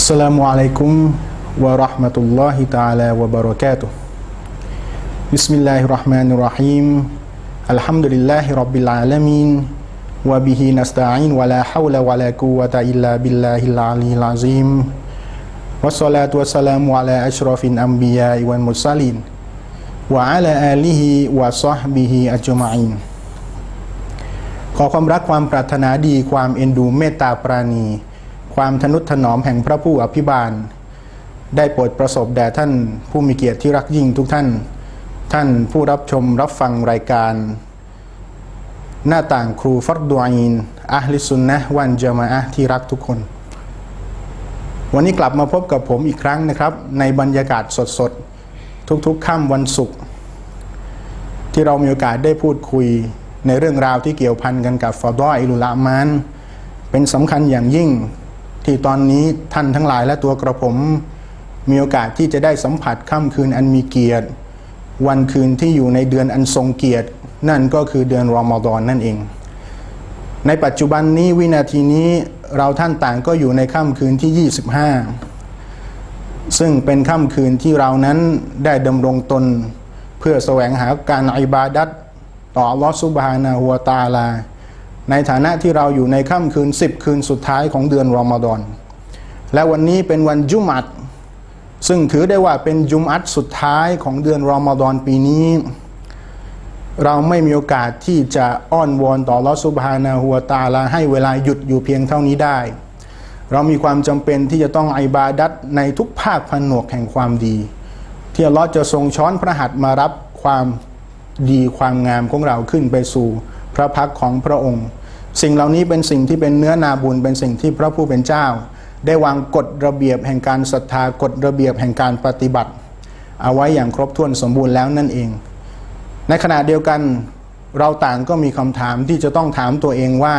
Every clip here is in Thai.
السلام عليكم ورحمة الله تعالى وبركاته بسم الله الرحمن الرحيم الحمد لله رب العالمين وبه نستعين ولا حول ولا قوة إلا بالله العلي العظيم والصلاة والسلام على أشرف الأنبياء والمرسلين وعلى آله وصحبه أجمعين ขอความรักความปรารถนาดีความเอ็นดูเมตตาปราณี ความทนุถนอมแห่งพระผู้อภิบาล ได้โปรดประสบแด่ท่านผู้มีเกียรติที่รักยิ่งทุกท่าน ท่านผู้รับชมรับฟังรายการ หน้าต่างครูฟัรดูอินอัลลิสุนนะวันจามะอะห์ที่รักทุกคน วันนี้กลับมาพบกับผมอีกครั้งนะครับ ในบรรยากาศสดๆ ทุกๆค่ำวันศุกร์ที่เรามีโอกาสได้พูดคุยในเรื่องราวที่เกี่ยวพันกันกับฟอดออิลุลามานเป็นสำคัญอย่างยิ่ง ที่ตอนนี้ท่านทั้งหลายและตัวกระผม มีโอกาสที่จะได้สัมผัสค่ำคืนอันมีเกียรติ วันคืนที่อยู่ในเดือนอันทรงเกียรติ นั่นก็คือเดือนรอมฎอนนั่นเอง ในปัจจุบันนี้วินาทีนี้เราท่านต่างก็อยู่ในค่ำคืนที่ 25 ซึ่งเป็นค่ำคืนที่เรานั้นได้ดำรงตน เพื่อแสวงหาการอิบาดัตต่ออัลลอฮฺซุบฮานะฮูวตาลา ในฐานะที่เราอยู่ในค่ำคืน 10 คืนสุดท้ายของเดือนรอมฎอน และวันนี้เป็นวันจุมัดซึ่งถือได้ว่าเป็นจุมัตสุดท้ายของเดือนรอมฎอนปีนี้ เราไม่มีโอกาสที่จะอ้อนวอนต่อลอสุบฮานาหัวตาลาให้เวลาหยุดอยู่เพียงเท่านี้ได้ เรามีความจำเป็นที่จะต้องไอบาดัตในทุกภาคผนวกแห่งความดี ที่ลอจะทรงช้อนพระหัตถ์มารับความดีความงามของเราขึ้นไปสู่ ระพักของพระองค์ สิ่งเหล่านี้เป็นสิ่งที่เป็นเนื้อนาบุญเป็นสิ่งที่พระผู้เป็นเจ้า ได้วางกฎระเบียบแห่งการศรัทธากฎระเบียบแห่งการปฏิบัติ เอาไว้อย่างครบถ้วนสมบูรณ์แล้วนั่นเอง ในขณะเดียวกันเราต่างก็มีคำถามที่จะต้องถามตัวเองว่า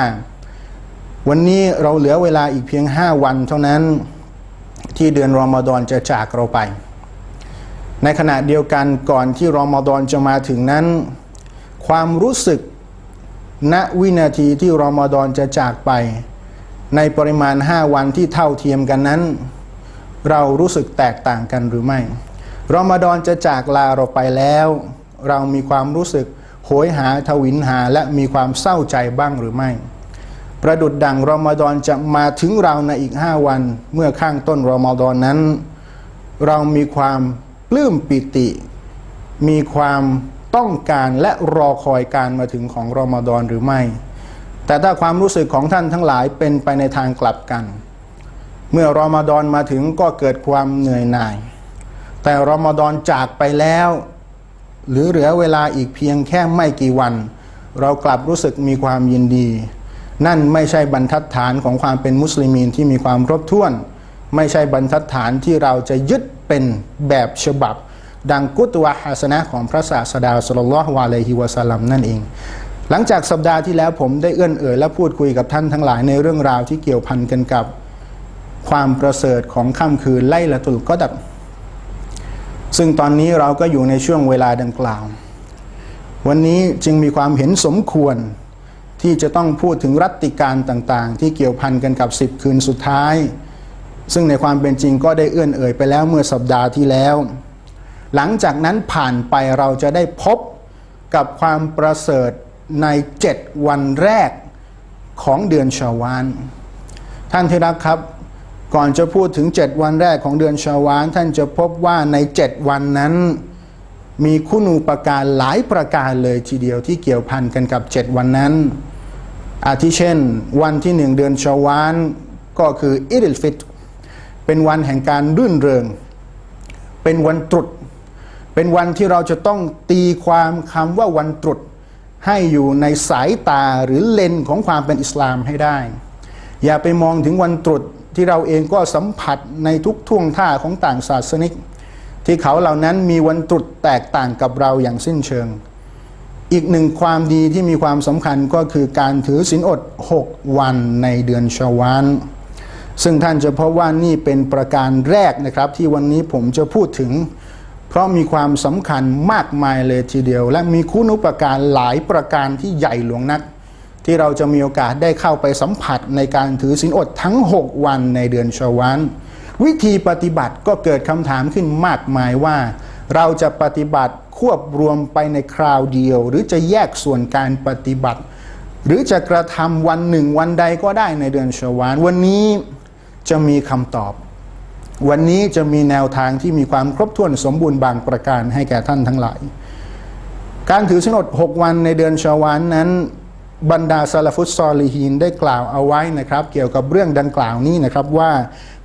วันนี้เราเหลือเวลาอีกเพียง 5 วันเท่านั้นที่เดือนรอมฎอนจะจากเราไป ในขณะเดียวกันก่อนที่รอมฎอนจะมาถึงนั้น ความรู้สึก ณวินาทีที่รอมฎอนจะจากไป ในปริมาณ 5 วันที่เท่าเทียมกันนั้น เรารู้สึกแตกต่างกันหรือไม่รอมฎอนจะจากลาเราไปแล้ว เรามีความรู้สึกโหยหาทวินหาและมีความเศร้าใจบ้างหรือไม่ ประดุดดังรอมฎอนจะมาถึงเราในอีก 5 วัน เมื่อข้างต้นรอมฎอนนั้น เรามีความปลื้มปิติ มีความ ต้องการและรอคอยการมาถึงของรอมฎอนหรือไม่ แต่ถ้าความรู้สึกของท่านทั้งหลายเป็นไปในทางกลับกัน เมื่อรอมฎอนมาถึงก็เกิดความเหนื่อยหน่าย แต่รอมฎอนจากไปแล้ว หรือเหลือเวลาอีกเพียงแค่ไม่กี่วัน เรากลับรู้สึกมีความยินดี นั่นไม่ใช่บรรทัดฐานของความเป็นมุสลิมีนที่มีความครบถ้วน ไม่ใช่บรรทัดฐานที่เราจะยึดเป็นแบบฉบับ ดังกุตวะฮัสนะของพระศาสดาสุลลัลลอฮุอะลัยฮิวะสัลลัมนั่นเอง หลังจากสัปดาห์ที่แล้วผมได้เอื้อนเอ่ยและพูดคุยกับท่านทั้งหลายในเรื่องราวที่เกี่ยวพันกันกับความประเสริฐของค่ำคืนไล่ละตุลกอดับ ซึ่งตอนนี้เราก็อยู่ในช่วงเวลาดังกล่าว วันนี้จึงมีความเห็นสมควรที่จะต้องพูดถึงรัตติการต่างๆ ที่เกี่ยวพันกันกับ 10 คืนสุดท้าย ซึ่งในความเป็นจริงก็ได้เอื้อนเอ่ยไปแล้วเมื่อสัปดาห์ที่แล้ว หลังจากนั้นผ่านไปเราจะได้พบกับความประเสริฐใน 7 วันแรกของเดือนชาวาน ท่านที่รักครับ ก่อนจะพูดถึง 7 วันแรกของเดือนชาวาน ท่านจะพบว่าใน 7 วันนั้น มีคุณูปการหลายประการเลยทีเดียวที่เกี่ยวพันกันกับ 7 วันนั้น อาทิเช่น วันที่หนึ่งเดือนชาวานก็คืออิริลฟิตเป็นวันแห่งการรื่นเริง เป็นวันตรุษ เป็นวันที่เราจะต้องตีความคำว่าวันตรุษให้อยู่ในสายตาหรือเลนของความเป็นอิสลามให้ได้ อย่าไปมองถึงวันตรุษที่เราเองก็สัมผัสในทุกท่วงท่าของต่างศาสนิก ที่เขาเหล่านั้นมีวันตรุษแตกต่างกับเราอย่างสิ้นเชิง อีกหนึ่งความดีที่มีความสำคัญก็คือการถือศีลอด 6 วันในเดือนชาวานซึ่งท่านจะพบว่านี่เป็นประการแรกนะครับ ที่วันนี้ผมจะพูดถึง เพราะมีความสำคัญมากมายเลยทีเดียว และมีคุณุปการหลายประการที่ใหญ่หลวงนัก ที่เราจะมีโอกาสได้เข้าไปสัมผัสในการถือศีลอดทั้ง 6 วันในเดือนชวานวิธีปฏิบัติก็เกิดคำถามขึ้นมากมายว่า เราจะปฏิบัติควบรวมไปในคราวเดียว หรือจะแยกส่วนการปฏิบัติ หรือจะกระทำวันหนึ่งวันใดก็ได้ในเดือนชวานวันนี้จะมีคำตอบ วันนี้จะมีแนวทางที่มีความครบถ้วนสมบูรณ์บางประการให้แก่ท่านทั้งหลาย การถือสินอด6วันในเดือนชาวานนั้น บรรดาซาลฟุตซอลิฮีนได้กล่าวเอาไว้นะครับ เกี่ยวกับเรื่องดังกล่าวนี้นะครับว่า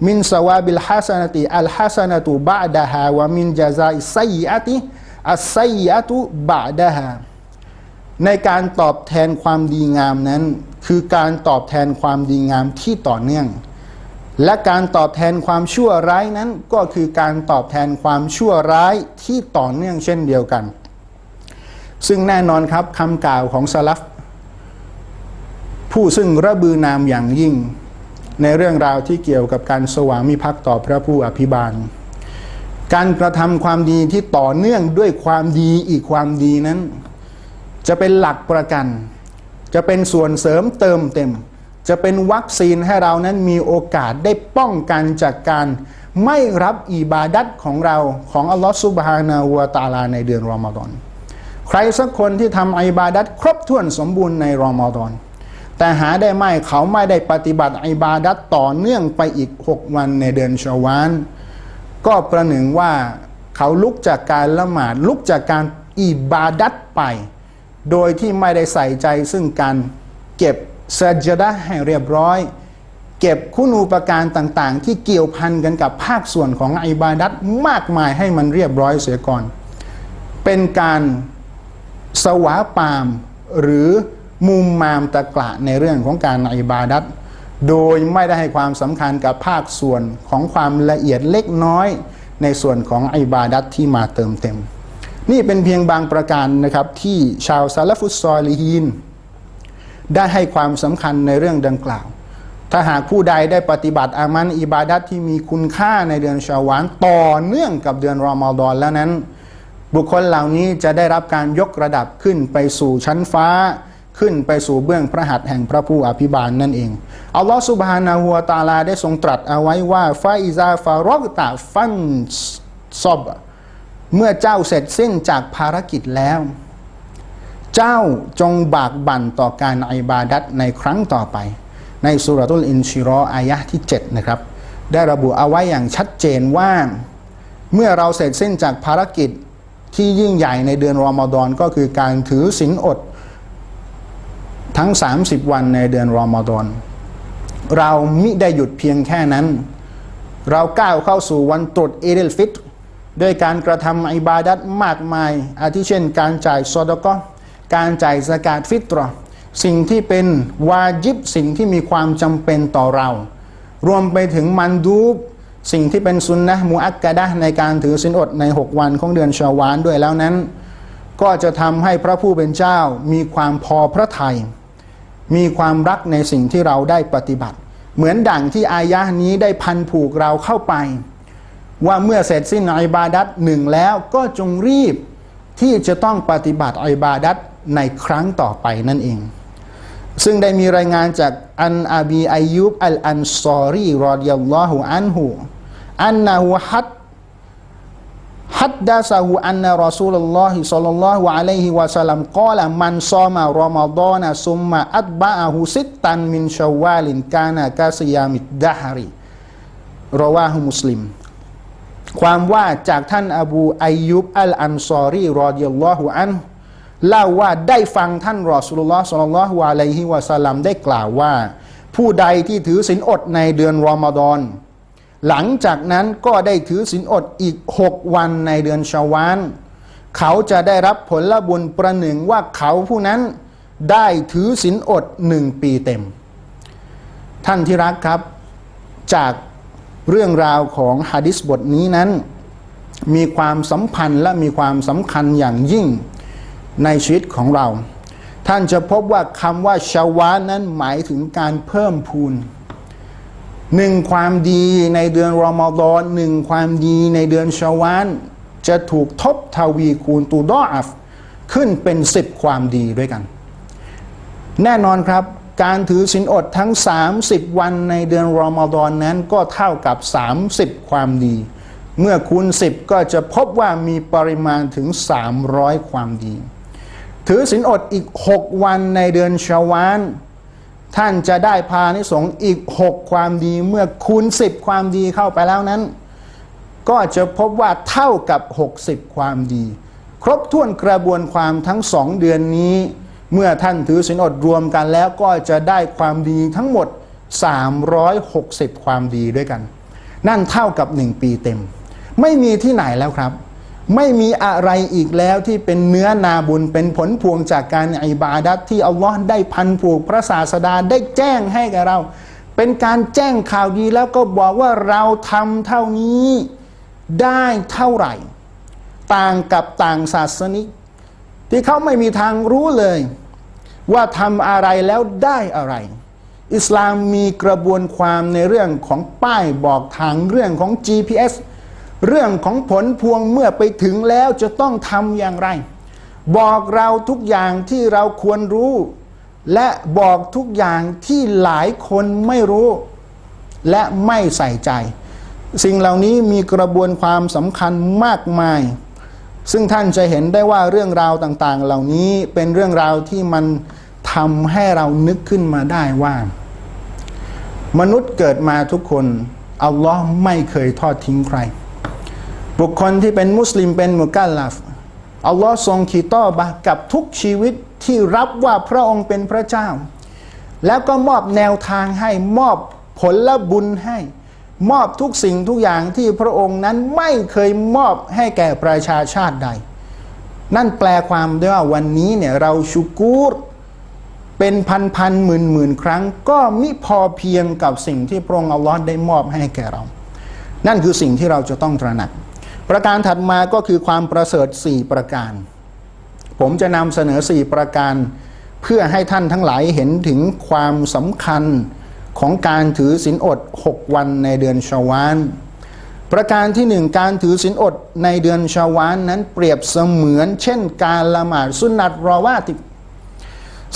มินสวาบิลฮัสนติอัลฮัสนตุบะดะฮาวะมินจาซาอิไซอะติอัสไซอะตุบะดะฮาในการตอบแทนความดีงามนั้น คือการตอบแทนความดีงามที่ต่อเนื่อง และการตอบแทนความชั่วร้ายนั้นก็คือการตอบแทนความชั่วร้ายที่ต่อเนื่องเช่นเดียวกัน ซึ่งแน่นอนครับคำกล่าวของสลัฟผู้ซึ่งระบือนามอย่างยิ่ง ในเรื่องราวที่เกี่ยวกับการสวามิภักดิ์ต่อพระผู้อภิบาล การกระทำความดีที่ต่อเนื่องด้วยความดีอีกความดีนั้น จะเป็นหลักประกัน จะเป็นส่วนเสริมเติมเต็ม จะเป็นวัคซีนให้เรานั้นมีโอกาสได้ป้องกันจากการไม่รับอิบาดัตของเราของอัลลอฮฺซุบฮานาหูวะตาลาในเดือนรอมฎอนใครสักคนที่ทำอิบาดัตครบถ้วนสมบูรณ์ในรอมฎอนแต่หาได้ไม่เขาไม่ได้ปฏิบัติอิบาดัตต่อเนื่องไปอีก 6 วันในเดือนชาวานก็ประหนึ่งว่าเขาลุกจากการละหมาดลุกจากการอิบาดัตไป โดยที่ไม่ได้ใส่ใจซึ่งการเก็บ สัจดะห์ให้เรียบร้อย เก็บคุณูปการต่างๆ ที่เกี่ยวพันกันกับภาคส่วนของอิบาดัตมากมายให้มันเรียบร้อยเสียก่อน เป็นการสวาปาม หรือมุมมามตะกละในเรื่องของการอิบาดัตโดยไม่ได้ให้ความสำคัญกับภาคส่วนของความละเอียดเล็กน้อยในส่วนของอิบาดัตที่มาเติมเต็ม นี่เป็นเพียงบางประการนะครับที่ชาวซาลฟุตซอลิฮีน ได้ให้ความสำคัญในเรื่องดังกล่าว ถ้าหากผู้ใดได้ปฏิบัติอามันอิบาดัตที่มีคุณค่าในเดือนชาวานต่อเนื่องกับเดือนรอมฎอนแล้วนั้น บุคคลเหล่านี้จะได้รับการยกระดับขึ้นไปสู่ชั้นฟ้าขึ้นไปสู่เบื้องพระหัตถ์แห่งพระผู้อภิบาลนั่นเอง อัลลอฮฺสุบฮานาหัวตาลาได้ทรงตรัสเอาไว้ว่าฟาอิซาฟารอกตาฟันซอบ เมื่อเจ้าเสร็จสิ้นจากภารกิจแล้ว เจ้าจงบากบั่นต่อการอิบาดัตในครั้งต่อไป ในสุรตุลอินชิรออายะที่ 7 นะครับ ได้ระบุเอาไว้อย่างชัดเจนว่า เมื่อเราเสร็จสิ้นจากภารกิจที่ยิ่งใหญ่ในเดือนรอมฎอนก็คือการถือศีลอด ทั้ง 30 วันในเดือนรอมฎอนเรามิได้หยุดเพียงแค่นั้น เราก้าวเข้าสู่วันตรุษอีดิลฟิตด้วยการกระทำอิบาดัตมากมาย อาทิเช่นการจ่ายซอดก็ การจ่ายสกาดฟิตรอสิ่งที่เป็นวาจิบสิ่งที่มีความจำเป็นต่อเรา รวมไปถึงมันดูบสิ่งที่เป็นซุนนะมูอักกะดะในการถือสินอดใน 6 วันของเดือนชาวานด้วยแล้วนั้น ก็จะทำให้พระผู้เป็นเจ้ามีความพอพระทัยมีความรักในสิ่งที่เราได้ปฏิบัติ เหมือนดั่งที่อายะห์นี้ได้พันผูกเราเข้าไป ว่าเมื่อเสร็จสิ้นอิบาดัตหนึ่งแล้วก็จงรีบที่จะต้องปฏิบัติอิบาดัต ในครั้งต่อไปนั่นเอง ซึ่งได้มีรายงานจากอันอาบีอายุบอัลอันซอรีรอดิยัลลอฮุอันหูอันนะฮูฮัดฮัดดาซาหูอันนะรอซูลลลอฮิซัลลัลลอฮุอะลัยฮิวะสัลลัมกล่ามันซอมารอมฎอนะซุมมาอัตบะอะฮูซิตตันมินชาวาลินกานะกาซยามิดดะฮารีรอวาฮุมุสลิมความว่าจากท่านอบูอายุบอัลอันซอรีรอดิยัลลอฮุอันฮ เล่าว่าได้ฟังท่านรอสุลลอฮ์สลลัลลอฮุอะลัยฮิวะสลัมได้กล่าวว่า ผู้ใดที่ถือศีลอดในเดือนรอมฎอนหลังจากนั้นก็ได้ถือศีลอดอีกหกวันในเดือนชาวานเขาจะได้รับผลบุญประหนึ่งว่าเขาผู้นั้นได้ถือศีลอดหนึ่งปีเต็ม ท่านที่รักครับ จากเรื่องราวของฮะดิษบทนี้นั้น มีความสัมพันธ์และมีความสำคัญอย่างยิ่ง ในชีวิตของเรา ท่านจะพบว่าคำว่าชาวานนั้นหมายถึงการเพิ่มพูนหนึ่งความดีในเดือนรอมฎอนหนึ่งความดีในเดือนชาวานจะถูกทบทวีคูณตูดออัฟขึ้นเป็นสิบความดีด้วยกัน แน่นอนครับการถือศีลอดทั้ง 30 วันในเดือนรอมฎอนนั้นก็เท่ากับ 30 ความดี เมื่อคูณ 10 ก็จะพบว่ามีปริมาณถึง 300 ความดี ถือศีลอดอีก 6 วันในเดือนชาวาน ท่านจะได้พานิสงส์อีก 6 ความดีเมื่อคูณ 10 ความดีเข้าไปแล้วนั้น ก็จะพบว่าเท่ากับ 60 ความดี ครบถ้วนกระบวนความทั้งสองเดือนนี้ เมื่อท่านถือศีลอดรวมกันแล้วก็จะได้ความดีทั้งหมด 360 ความดีด้วยกัน นั่นเท่ากับ 1 ปีเต็ม ไม่มีที่ไหนแล้วครับ ไม่มีอะไรอีกแล้วที่เป็นเนื้อนาบุญเป็นผลพวงจากการอิบาดัตที่อัลลอฮ์ได้พันผูกพระศาสดาได้แจ้งให้กับเรา เป็นการแจ้งข่าวดีแล้วก็บอกว่าเราทำเท่านี้ได้เท่าไหร่ ต่างกับต่างศาสนิก ที่เขาไม่มีทางรู้เลย ว่าทำอะไรแล้วได้อะไร อิสลามมีกระบวนความในเรื่องของป้ายบอกทางเรื่องของ GPS เรื่องของผลพวงเมื่อไปถึงแล้วจะต้องทำอย่างไร บอกเราทุกอย่างที่เราควรรู้ และบอกทุกอย่างที่หลายคนไม่รู้ และไม่ใส่ใจ สิ่งเหล่านี้มีกระบวนความสำคัญมากมาย ซึ่งท่านจะเห็นได้ว่าเรื่องราวต่างๆ เหล่านี้เป็นเรื่องราวที่มันทำให้เรานึกขึ้นมาได้ว่า มนุษย์เกิดมาทุกคนอัลลอฮ์ไม่เคยทอดทิ้งใคร บุคคลที่เป็นมุสลิมเป็นมุกัลลัฟอัลลอฮ์ทรงขีต้อบะกับทุกชีวิตที่รับว่าพระองค์เป็นพระเจ้า แล้วก็มอบแนวทางให้มอบผลละบุญให้ มอบทุกสิ่งทุกอย่างที่พระองค์นั้นไม่เคยมอบให้แก่ประชาชาติใด นั่นแปลความได้ว่าวันนี้เนี่ยเราชุกูรเป็นพันพันหมื่นหมื่นครั้ง ก็มิพอเพียงกับสิ่งที่พระองค์อัลลอฮ์ได้มอบให้แก่เรา นั่นคือสิ่งที่เราจะต้องตระหนัก ประการถัดมาก็คือความประเสริฐ 4 ประการ ผมจะนำเสนอ 4 ประการ เพื่อให้ท่านทั้งหลายเห็นถึงความสำคัญของการถือศีลอด 6 วันในเดือนชาวาน ประการที่หนึ่งการถือศีลอดในเดือนชาวานนั้นเปรียบเสมือน เช่น การละหมาดสุนัตรอวาติ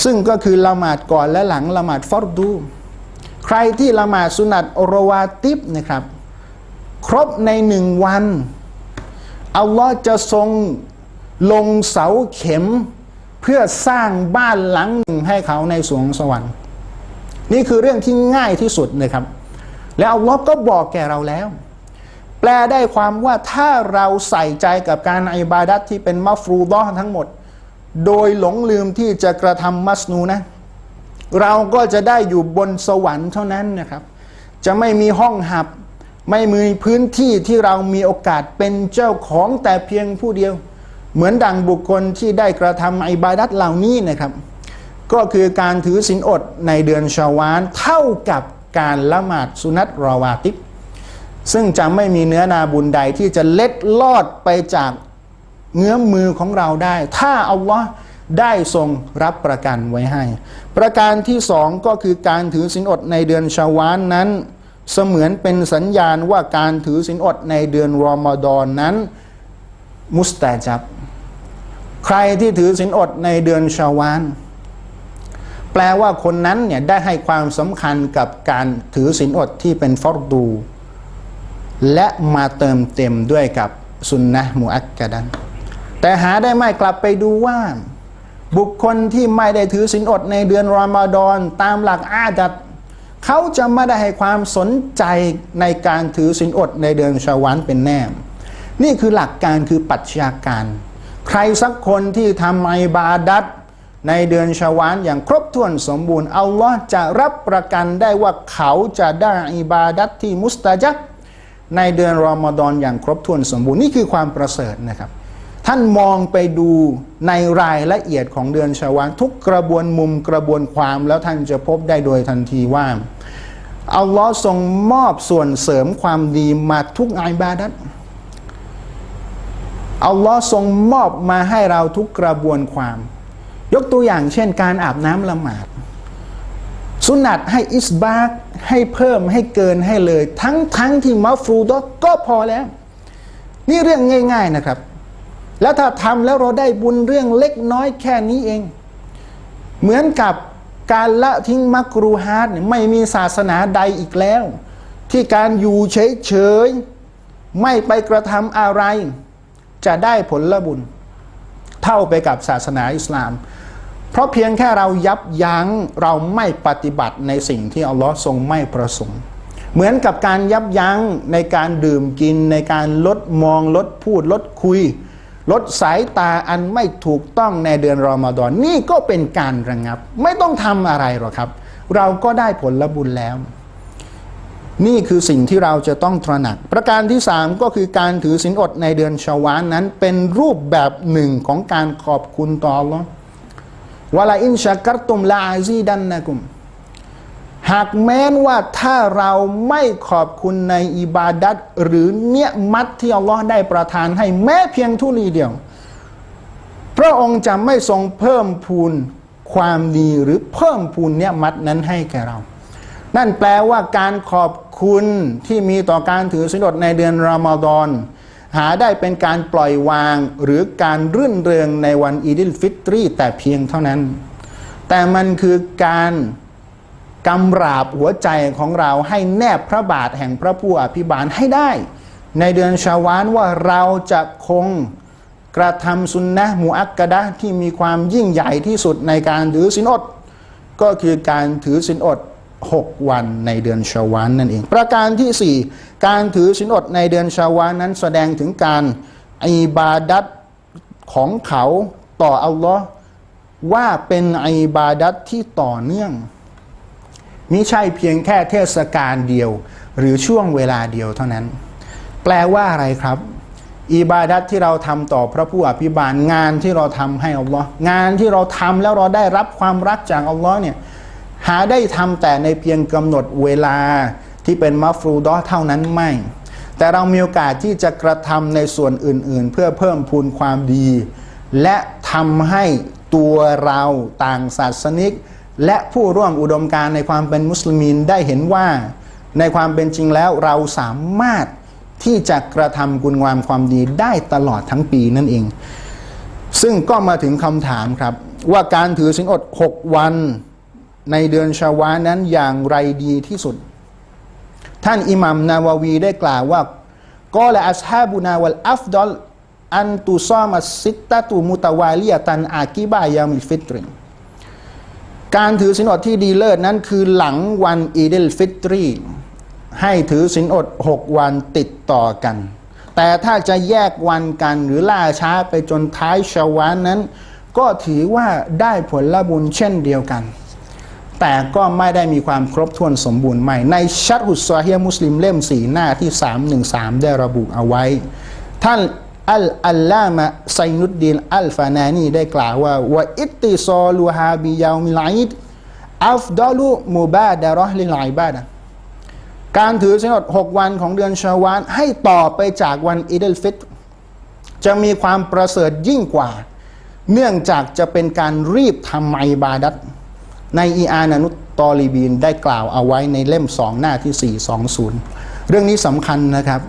ซึ่งก็คือละหมาดก่อนและหลังละหมาดฟอรดู ใครที่ละหมาดสุนัตรวาติบนะครับ ครบในหนึ่งวัน อัลลอฮ์จะทรงลงเสาเข็มเพื่อสร้างบ้านหลังหนึ่งให้เขาในสวงสวรรค์ นี่คือเรื่องที่ง่ายที่สุดนะครับ แล้วอัลลอฮ์ก็บอกแก่เราแล้ว แปลได้ความว่าถ้าเราใส่ใจกับการอิบาดัตที่เป็นมัฟรูดอทั้งหมด โดยหลงลืมที่จะกระทำมัสนูนะ เราก็จะได้อยู่บนสวรรค์เท่านั้นนะครับ จะไม่มีห้องหับ ไม่มีพื้นที่ที่เรามีโอกาสเป็นเจ้าของแต่เพียงผู้เดียว เหมือนดังบุคคลที่ได้กระทำอิบาดัตเหล่านี้นะครับ ก็คือการถือศีลอดในเดือนชาวานเท่ากับการละหมาดสุนัตรอวาติบซึ่งจะไม่มีเนื้อนาบุญใดที่จะเล็ดลอดไปจากเงื้อมมือของเราได้ ถ้าอัลลอฮ์ได้ทรงรับประกันไว้ให้ ประการที่สองก็คือการถือศีลอดในเดือนชาวานนั้น เสมือนเป็นสัญญาณว่าการถือศีลอดในเดือนรอมฎอนนั้น มุสตาจับ ใครที่ถือศีลอดในเดือนชาวานแปลว่าคนนั้นเนี่ยได้ให้ความสำคัญกับการถือศีลอดที่เป็นฟอรดู และมาเติมเต็มด้วยกับสุนนะมุอักกะดัน แต่หาได้ไม่กลับไปดูว่า บุคคลที่ไม่ได้ถือศีลอดในเดือนรอมฎอนตามหลักอาดัด เขาจะไม่ได้ให้ความสนใจในการถือศีลอดในเดือนชาวานเป็นแน่ นี่คือหลักการคือปรัชญาการ ใครสักคนที่ทำอิบาดัตในเดือนชาวานอย่างครบถ้วนสมบูรณ์อัลลอฮ์จะรับประกันได้ว่าเขาจะได้อิบาดัตที่มุสตาจับในเดือนรอมฎอนอย่างครบถ้วนสมบูรณ์นี่คือความประเสริฐนะครับ ท่านมองไปดูในรายละเอียดของเดือนชาวานทุกกระบวนมุมกระบวนความแล้วท่านจะพบได้โดยทันทีว่าอัลลอฮ์ทรงมอบส่วนเสริมความดีมาทุกอิบาดัตอัลลอฮ์ทรงมอบมาให้เราทุกกระบวนความ ยกตัวอย่างเช่นการอาบน้ำละหมาด สุนัตให้อิสบากให้เพิ่มให้เกินให้เลย ทั้งทั้งที่มัฟรูดก็พอแล้ว นี่เรื่องง่าย ๆนะครับ แล้วถ้าทำแล้วเราได้บุญเรื่องเล็กน้อยแค่นี้เอง เหมือนกับการละทิ้งมักรูฮาร์ดไม่มีศาสนาใดอีกแล้ว ที่การอยู่เฉยๆไม่ไปกระทำอะไร จะได้ผลบุญ เท่าไปกับศาสนาอิสลาม เพราะเพียงแค่เรายับยั้งเราไม่ปฏิบัติในสิ่งที่อัลลอฮ์ทรงไม่ประสงค์เหมือนกับการยับยั้งในการดื่มกินในการลดมองลดพูดลดคุย ลดสายตาอันไม่ถูกต้องในเดือนรอมฎอนนี่ก็เป็นการระงับ ไม่ต้องทำอะไรหรอกครับ เราก็ได้ผลบุญแล้ว นี่คือสิ่งที่เราจะต้องตระหนัก ประการที่ 3 ก็คือการถือศีลอดในเดือนชาวานนั้น เป็นรูปแบบหนึ่งของการขอบคุณต่อ Allah วะลาอินชักรตุมลาอาซีดันนะกุม หากแม้นว่าถ้าเราไม่ขอบคุณในอิบาดัตหรือเนียมัตที่อัลลอฮ์ได้ประทานให้แม้เพียงทุลีเดียว พระองค์จะไม่ทรงเพิ่มพูนความดีหรือเพิ่มพูนเนียมัตนั้นให้แก่เรา นั่นแปลว่าการขอบคุณที่มีต่อการถือสินอดในเดือนรอมฎอนหาได้เป็นการปล่อยวางหรือการรื่นเริงในวันอีดิลฟิตรีแต่เพียงเท่านั้น แต่มันคือการ กำราบหัวใจของเราให้แนบพระบาทแห่งพระผู้อภิบาลให้ได้ ในเดือนชาวานว่าเราจะคงกระทำสุนนะมูอักกะดะที่มีความยิ่งใหญ่ที่สุดในการถือสินอด ก็คือการถือสินอด 6 วันในเดือนชาวานนั่นเอง ประการที่ 4 การถือสินอดในเดือนชาวานนั้นแสดงถึงการอิบาดัตของเขาต่ออัลลอฮ์ว่าเป็นอิบาดัตที่ต่อเนื่อง มิใช่เพียงแค่เทศกาลเดียว หรือช่วงเวลาเดียวเท่านั้น แปลว่าอะไรครับอิบาดัตที่เราทำต่อพระผู้อภิบาลงานที่เราทำให้อัลลอฮ์งานที่เราทำแล้วเราได้รับความรักจากอัลลอฮ์เนี่ยหาได้ทำแต่ในเพียงกำหนดเวลาที่เป็นมัฟรูดอเท่านั้นไม่ แต่เรามีโอกาสที่จะกระทำในส่วนอื่น ๆ เพื่อเพิ่มพูนความดี และทำให้ตัวเราต่างศาสนิก และผู้ร่วมอุดมการในความเป็นมุสลิมินได้เห็นว่า ในความเป็นจริงแล้วเราสามารถที่จะกระทำคุณงามความดีได้ตลอดทั้งปีนั่นเอง ซึ่งก็มาถึงคำถามครับ ว่าการถือสินอด 6 วันในเดือนชาวานั้นอย่างไรดีที่สุด ท่านอิหมัมนาววีได้กล่าวว่าก็และอัสฮาบุนาวัลอัฟดอลอันตุซอมัสซิตตะตุมุตาวาลียตันอากิบายามิฟิตริน การถือสินอดที่ดีเลิศนั้นคือหลังวันอีเดลฟิตรีให้ถือสินอด 6 วันติดต่อกัน แต่ถ้าจะแยกวันกันหรือล่าช้าไปจนท้ายชาวานนั้น ก็ถือว่าได้ผลละบุญเช่นเดียวกัน แต่ก็ไม่ได้มีความครบถ้วนสมบูรณ์ไม่ ในชัดฮุสซอฮียมุสลิมเล่มสีหน้าที่ 313 ได้ระบุเอาไว้ ท่าน อัลอัลลามะไซนุดดีนอัลฟานานีได้กล่าวว่าว่าอิตติซอลูฮาบิยามิลอิดอัฟดอลูมูบาดะรอฮลิลไอบาดะการถือสินอด6วันของเดือนชาวานให้ต่อไปจากวันอีเดลฟิตจะมีความประเสริฐยิ่งกว่า เนื่องจากจะเป็นการรีบทำอิบาดัตในอีอานานุตตอลีบีนได้กล่าวเอาไว้ในเล่มสองหน้าที่ 420 เรื่องนี้สำคัญนะครับ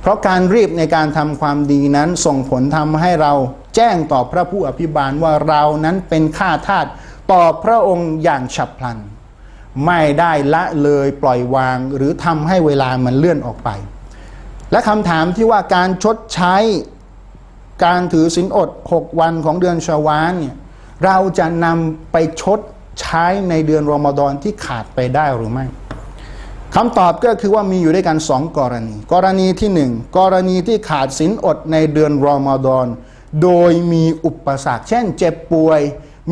เพราะการรีบในการทำความดีนั้นส่งผลทำให้เราแจ้งต่อพระผู้อภิบาลว่าเรานั้นเป็นข้าทาสต่อพระองค์อย่างฉับพลัน ไม่ได้ละเลยปล่อยวางหรือทำให้เวลามันเลื่อนออกไป และคำถามที่ว่าการชดใช้การถือศีลอด 6 วันของเดือนชาวานเนี่ยเราจะนำไปชดใช้ในเดือนรอมฎอนที่ขาดไปได้หรือไม่ คำตอบก็คือว่ามีอยู่ด้วยกันสองกรณี กรณีที่หนึ่งกรณีที่ขาดศีลอดในเดือนรอมฎอนโดยมีอุปสรรค เช่นเจ็บป่วย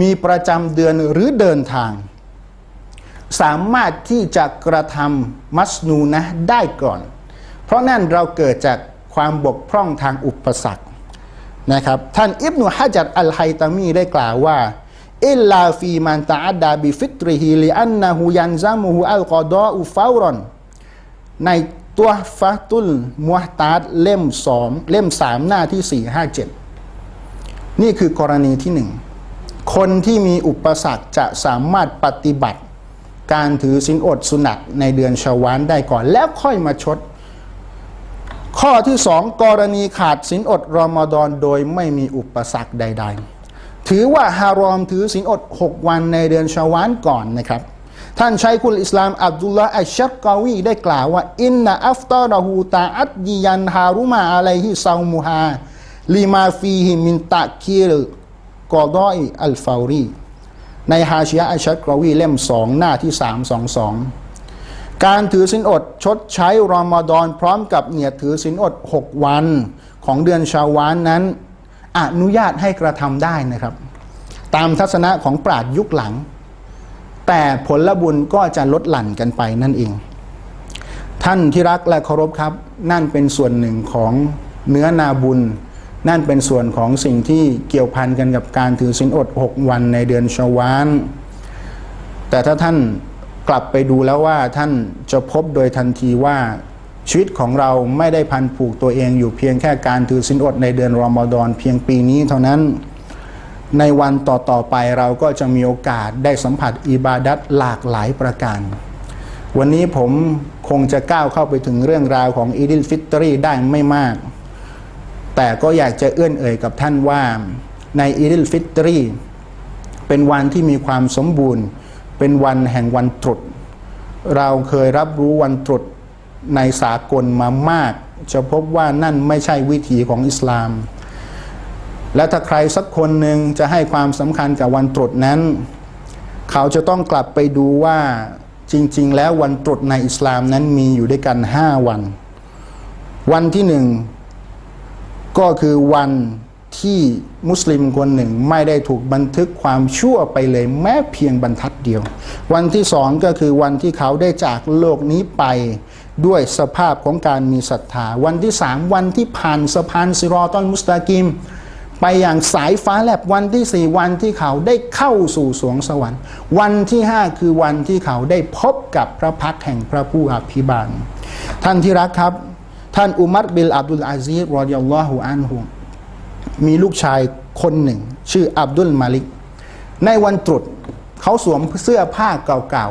มีประจำเดือนหรือเดินทาง สามารถที่จะกระทำมัสนูนะได้ก่อน เพราะนั่นเราเกิดจากความบกพร่องทางอุปสรรคนะครับ ท่านอิบนุฮะจัดอัลไฮตามีได้กล่าวว่า อิลลาฟีมันตาอัดดาบิฟิตริฮิลิอันนะฮูยันซามุฮูอัลกอดออุฟาวรอนในตัวฟาตุลมุฮตาดเล่มสองเล่มสามหน้าที่สี่ห้าเจ็ดนี่คือกรณีที่หนึ่งคนที่มีอุปสรรคจะสามารถปฏิบัติการถือสินอดสุนัตในเดือนชาวานได้ก่อน แล้วค่อยมาชด ข้อที่สองกรณีขาดสินอดรอมฎอนโดยไม่มีอุปสรรคใด ๆ ถือว่าฮารอมถือศีลอด 6 วันในเดือนชาวานก่อนนะครับ ท่านชัยคุลอิสลามอับดุลลาอัชชักกาวีได้กล่าวว่า อินนะอัฟตาระฮูตาอัดยียันฮารุมาอะลัยฮิซามุฮาลีมาฟีฮิมินตะคีรกอดอยอัลฟารีในฮาชิยะอัชชักกาวีเล่มสองหน้าที่ 322การถือศีลอดชดใช้รอมฎอนพร้อมกับเนียดถือศีลอด 6 วันของเดือนชาวานนั้น อนุญาตให้กระทำได้นะครับ ตามทัศนะของปราดยุคหลัง แต่ผลบุญก็จะลดหลั่นกันไปนั่นเอง ท่านที่รักและเคารพครับ นั่นเป็นส่วนหนึ่งของเนื้อนาบุญ นั่นเป็นส่วนของสิ่งที่เกี่ยวพันกันกับการถือศีลอด 6 วันในเดือนชาวานแต่ถ้าท่านกลับไปดูแล้วว่าท่านจะพบโดยทันทีว่า ชีวิตของเราไม่ได้พันผูกตัวเองอยู่เพียงแค่การถือศีลอดในเดือนรอมฎอนเพียงปีนี้เท่านั้น ในวันต่อๆไปเราก็จะมีโอกาสได้สัมผัสอิบาดัตหลากหลายประการ วันนี้ผมคงจะก้าวเข้าไปถึงเรื่องราวของอีดิลฟิตรีได้ไม่มาก แต่ก็อยากจะเอื้อนเอ่ยกับท่านว่าในอีดิลฟิตรีเป็นวันที่มีความสมบูรณ์ เป็นวันแห่งวันตรุษ เราเคยรับรู้วันตรุษ ในสากลมามาก จะพบว่านั่นไม่ใช่วิถีของอิสลาม และถ้าใครสักคนหนึ่งจะให้ความสำคัญกับวันตรุษนั้น เขาจะต้องกลับไปดูว่าจริง ๆ แล้ววันตรุษในอิสลามนั้นมีอยู่ด้วยกันห้าวัน วันที่หนึ่งก็คือวันที่มุสลิมคนหนึ่งไม่ได้ถูกบันทึกความชั่วไปเลยแม้เพียงบรรทัดเดียว วันที่สองก็คือวันที่เขาได้จากโลกนี้ไป ด้วยสภาพของการมีศรัทธา วันที่สามวันที่ผ่านสะพานซิรอตอนมุสตากิม ไปอย่างสายฟ้าแลบวันที่สี่วันที่เขาได้เข้าสู่สวงสวรรค์ วันที่ห้าคือวันที่เขาได้พบกับพระพักแห่งพระผู้อภิบาล ท่านที่รักครับ ท่านอุมัรบิลอับดุลอาซีรรอดิยัลลอฮุอันฮุมีลูกชายคนหนึ่ง ชื่ออับดุลมาลิก ในวันตรุษเขาสวมเสื้อผ้าเก่า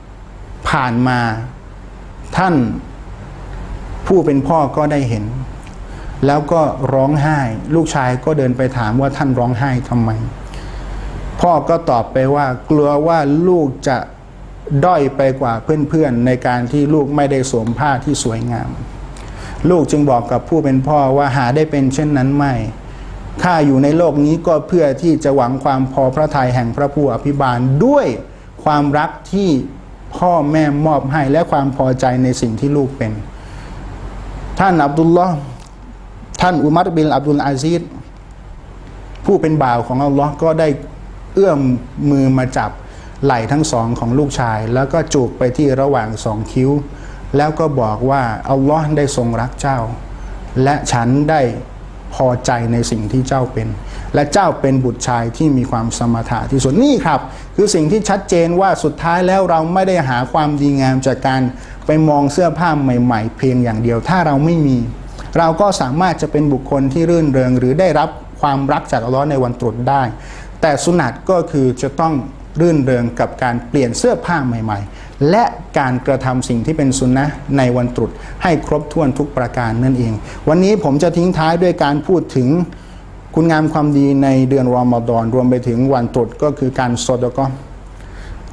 ๆผ่านมา ท่านผู้เป็นพ่อก็ได้เห็น แล้วก็ร้องไห้ ลูกชายก็เดินไปถามว่าท่านร้องไห้ทำไม พ่อก็ตอบไปว่ากลัวว่าลูกจะด้อยไปกว่าเพื่อนๆ ในการที่ลูกไม่ได้สวมผ้าที่สวยงาม ลูกจึงบอกกับผู้เป็นพ่อว่าหาได้เป็นเช่นนั้นไม่ข้าอยู่ในโลกนี้ก็เพื่อที่จะหวังความพอพระทัยแห่งพระผู้อภิบาลด้วยความรักที่ พ่อแม่มอบให้และความพอใจในสิ่งที่ลูกเป็น ท่านอับดุลลอฮ์ท่านอุมัรบินอับดุลอาซีดผู้เป็นบ่าวของอัลลอฮ์ก็ได้เอื้อมมือมาจับไหล่ทั้งสองของลูกชาย แล้วก็จูบไปที่ระหว่างสองคิ้ว แล้วก็บอกว่าอัลลอฮ์ได้ทรงรักเจ้า และฉันได้ พอใจในสิ่งที่เจ้าเป็น และเจ้าเป็นบุตรชายที่มีความสมถะที่สุดนี่ครับ คือสิ่งที่ชัดเจนว่าสุดท้ายแล้วเราไม่ได้หาความดีงามจากการไปมองเสื้อผ้าใหม่ ๆ เพียงอย่างเดียวถ้าเราไม่มี เราก็สามารถจะเป็นบุคคลที่รื่นเริง หรือได้รับความรักจากอัลลอฮ์ในวันตรุษได้ แต่สุนัตก็คือจะต้อง รื่นเริงกับการเปลี่ยนเสื้อผ้าใหม่ ๆ และการกระทำสิ่งที่เป็นสุนนะในวันตรุษให้ครบถ้วนทุกประการนั่นเอง วันนี้ผมจะทิ้งท้ายด้วยการพูดถึงคุณงามความดีในเดือนรอมฎอนรวมไปถึงวันตรุษก็คือการสดก็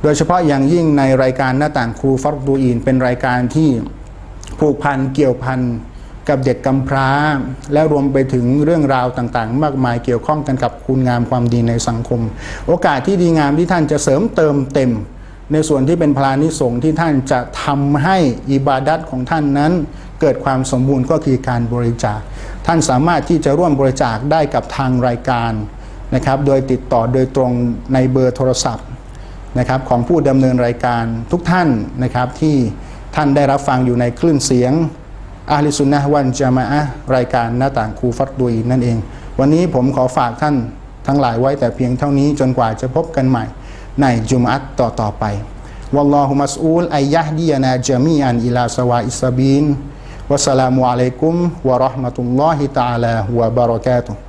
โดยเฉพาะอย่างยิ่งในรายการหน้าต่างครูฟักดูอีนเป็นรายการที่ผูกพันเกี่ยวพัน กับเด็กกำพร้า และรวมไปถึงเรื่องราวต่างๆ มากมายเกี่ยวข้องกันกับคุณงามความดีในสังคม โอกาสที่ดีงามที่ท่านจะเสริมเติมเต็ม ในส่วนที่เป็นพลานิสงที่ท่านจะทำให้อิบาดัตของท่านนั้นเกิดความสมบูรณ์ก็คือการบริจาค ท่านสามารถที่จะร่วมบริจาคได้กับทางรายการนะครับ โดยติดต่อโดยตรงในเบอร์โทรศัพท์นะครับของผู้ดำเนินรายการทุกท่านนะครับที่ท่านได้รับฟังอยู่ในคลื่นเสียง อาลิสุนนะวันจามะอะรายการหน้าต่างครูฟัดดุยนั่นเอง วันนี้ผมขอฝากท่านทั้งหลายไว้แต่เพียงเท่านี้จนกว่าจะพบกันใหม่ในจุมอัตต่อต่อไปวัลลอฮุมัสอูลอัยยะดียานาจามีอันอิลาสวาอิสบินวัสสลามุอะลัยกุมวะราะห์มะตุลลอฮิตะอาลาวะบะเราะกาตุฮ์